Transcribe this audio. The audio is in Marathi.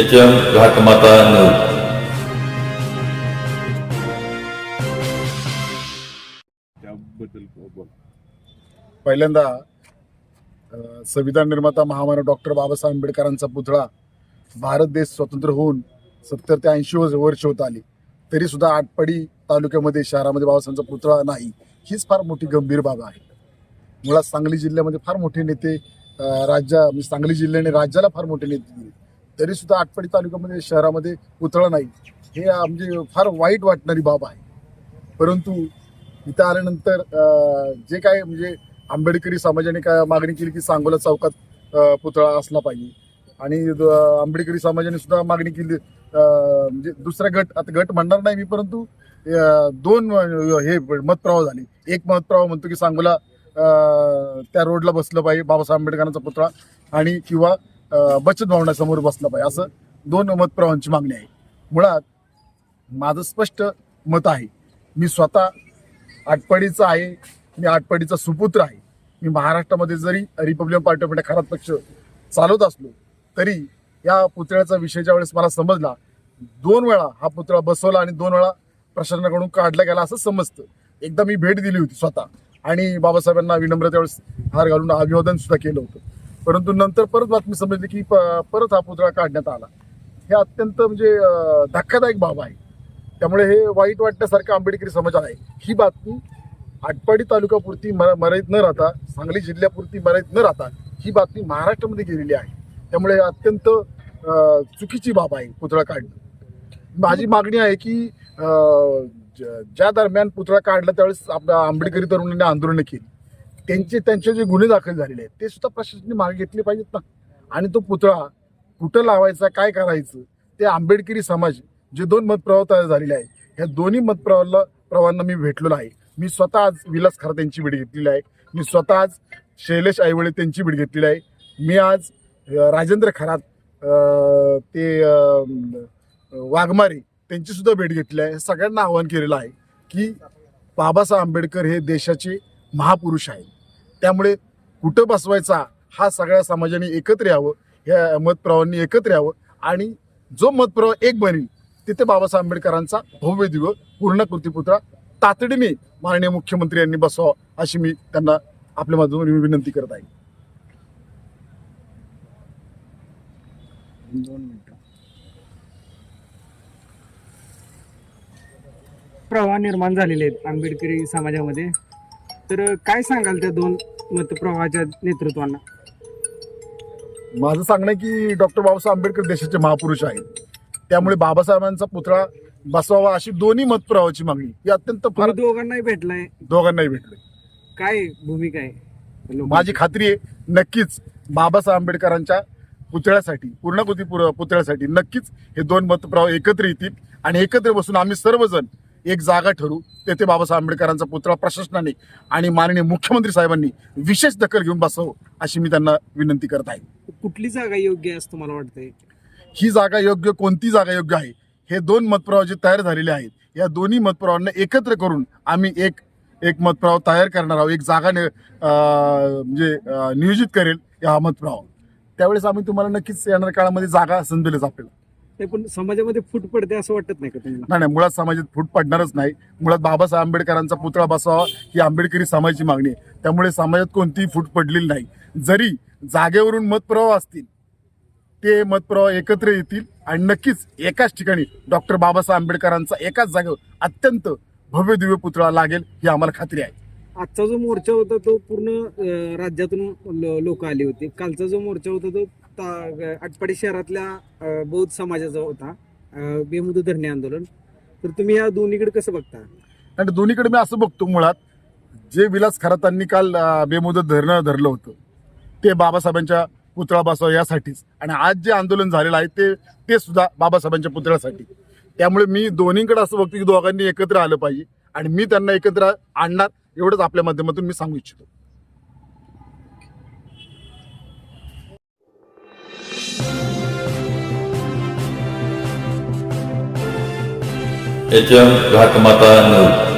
एच एम घाटमाता न्यूज पहिल्यांदा संविधान निर्माता महामानव डॉक्टर बाबासाहेब आंबेडकरांचा पुतळा भारत देश स्वतंत्र होऊन सत्तर ते ऐंशी वर्ष होत आली. तरी सुद्धा आटपाडी तालुक्यामध्ये शहरामध्ये बाबासाहेबांचा पुतळा नाही. हीच फार मोठी गंभीर बाब आहे. मुळात सांगली जिल्ह्यामध्ये फार मोठे नेते राज्या म्हणजे सांगली जिल्ह्याने राज्याला फार मोठे नेते दिले. तरी सुद्धा आटपाडी तालुक्यामध्ये शहरामध्ये पुतळा नाही. हे म्हणजे फार वाईट वाटणारी बाब आहे. परंतु इथं आल्यानंतर जे काय म्हणजे आंबेडकरी समाजाने काय मागणी केली की सांगोला चौकात पुतळा असला पाहिजे. आणि आंबेडकरी समाजाने सुद्धा मागणी केली म्हणजे दुसरा गट आता गट म्हणणार नाही मी परंतु दोन हे मतप्रवाह झाले. एक मतप्रवाह म्हणतो की सांगोला त्या रोडला बसलं पाहिजे बाबासाहेब आंबेडकरांचा पुतळा आणि किंवा बचत भवनासमोर बसला पाहिजे. असं दोन मतप्रवांची मागणी आहे. मुळात माझं स्पष्ट मत आहे मी स्वतः आटपाडीचा आहे मी आटपाडीचा सुपुत्र आहे. मी महाराष्ट्रामध्ये जरी रिपब्लिकन पार्टी ऑफ इंडिया खराब पक्ष चालवत असलो तरी या पुतळ्याचा विषय ज्या वेळेस मला समजला दोन वेळा हा पुतळा बसवला आणि दोन वेळा प्रशासनाकडून काढला गेला असं समजतं. एकदा मी भेट दिली होती स्वतः. आणि बाबासाहेबांना विनम्र त्यावेळेस हार घालून अभिवादन सुद्धा केलं होतं. परंतु नंतर परत बातमी समजली की प- परत हा पुतळा काढण्यात आला. हे अत्यंत म्हणजे धक्कादायक बाब आहे. त्यामुळे हे वाईट वाटण्यासारखं आंबेडकरी समाज आहे. ही बातमी आटपाडी तालुक्यापुरती मरा मर्यादित न राहता सांगली जिल्ह्यापुरती मर्यादित न राहता ही बातमी महाराष्ट्रामध्ये गेलेली आहे. त्यामुळे अत्यंत चुकीची बाब आहे पुतळा काढणं. माझी मागणी आहे की ज- ज्या दरम्यान पुतळा काढला त्यावेळेस आपल्या आंबेडकरी तरुणांनी आंदोलनं केली. त्यांचे त्यांचे जे गुन्हे दाखल झालेले आहेत ते सुद्धा प्रशासनाने मागे घेतले पाहिजेत ना. आणि तो पुतळा कुठं लावायचा काय करायचं ते आंबेडकरी समाज जे दोन मतप्रवाह तयार झालेले आहे ह्या दोन्ही मतप्रवाहाला प्रवाहांना मी भेटलेलो आहे. मी स्वतः आज विलास खरा त्यांची भेट घेतलेली आहे. मी स्वतः आज शैलेश आईवळे त्यांची भेट घेतलेली आहे. मी आज राजेंद्र खरात ते वाघमारे त्यांची सुद्धा भेट घेतली आहे. सगळ्यांना आवाहन केलेलं आहे की बाबासाहेब आंबेडकर हे देशाचे महापुरुष आहेत. त्यामुळे कुठं बसवायचा हा सगळ्या समाजाने एकत्र यावं ह्या मतप्रवाहांनी एकत्र यावं आणि जो मतप्रवाह एक बनेल तिथे बाबासाहेब आंबेडकरांचा भव्य दिव पूर्ण कृतीपुत्रा तातडीने माननीय मुख्यमंत्री यांनी बसवा अशी मी त्यांना आपल्या माध्यमातून विनंती करत आहे. प्रवाह निर्माण झालेले आहेत आंबेडकरी समाजामध्ये. तर काय सांगाल त्या दोन मतप्रवाहाच्या नेतृत्वांना. माझं सांगणं की डॉक्टर बाबासाहेब आंबेडकर देशाचे महापुरुष आहेत. त्यामुळे बाबासाहेबांचा पुतळा बसवावा अशी दोन्ही मतप्रवाहाची मागणी. ही अत्यंत फार तुम्ही दोघांनाही भेटलाय. दोघांनाही भेटले. काय भूमिका आहे? लोकांची? माझी खात्री आहे नक्कीच बाबासाहेब आंबेडकरांच्या पुतळ्यासाठी पूर्णकृती पुर- पुतळ्यासाठी नक्कीच हे दोन मतप्रवाह एकत्र येतील आणि एकत्र बसून आम्ही सर्वजण एक जागा ठरू. तेथे बाबासाहेब आंबेडकरांचा पुतळा प्रशासनाने आणि माननीय मुख्यमंत्री साहेबांनी विशेष दखल घेऊन बसावं अशी मी त्यांना विनंती करत आहे. कुठली जागा योग्य आहे असं तुम्हाला वाटतंय? ही जागा योग्य कोणती जागा योग्य आहे? हे दोन मतप्रवाह जे तयार झालेले आहेत या दोन्ही मतप्रवाहांना एकत्र करून आम्ही एक एक मतप्रवाह तयार करणार आहोत एक जागा म्हणजे नियोजित करेल या मतप्रवाह त्यावेळेस आम्ही तुम्हाला नक्कीच येणाऱ्या काळामध्ये जागा संधेलच आपल्याला नाही पण समाजामध्ये फूट पडते असं वाटत नाही का तुम्हाला? नाही नाही मुळात समाजात फूट पडणारच नाही. मुळात बाबासाहेब आंबेडकरांचा पुतळा बसावा ही आंबेडकरी समाजाची मागणी आहे. त्यामुळे समाजात कोणतीही फूट पडलेली नाही. जरी जागेवरून मतप्रवाह असतील ते मतप्रवाह एकत्र येतील आणि नक्कीच एकाच ठिकाणी डॉक्टर बाबासाहेब आंबेडकरांचा एकाच जागेवर अत्यंत भव्य दिव्य पुतळा लागेल ही आम्हाला खात्री आहे. आजचा जो मोर्चा होता तो पूर्ण अं, राज्यातून लोक आले होते. कालचा जो मोर्चा होता तो आत्ता आटपाडी शहरातल्या बौद्ध समाजाचा होता बेमुद धरणे आंदोलन. तर तुम्ही या दोन्हीकडे कसं बघता? आणि दोन्हीकडे मी असं बघतो मुळात जे विलास खरातांनी काल बेमुदत धरणं धरलं होतं ते बाबासाहेबांच्या पुतळा बसावा यासाठीच. आणि आज जे आंदोलन झालेलं आहे ते ते सुद्धा बाबासाहेबांच्या पुतळ्यासाठी. त्यामुळे मी दोन्हीकडे असं बघतो की दोघांनी एकत्र आलं पाहिजे. आणि मी त्यांना एकत्र आणणार एवढंच आपल्या माध्यमातून मी सांगू इच्छितो. H M घाटमाता news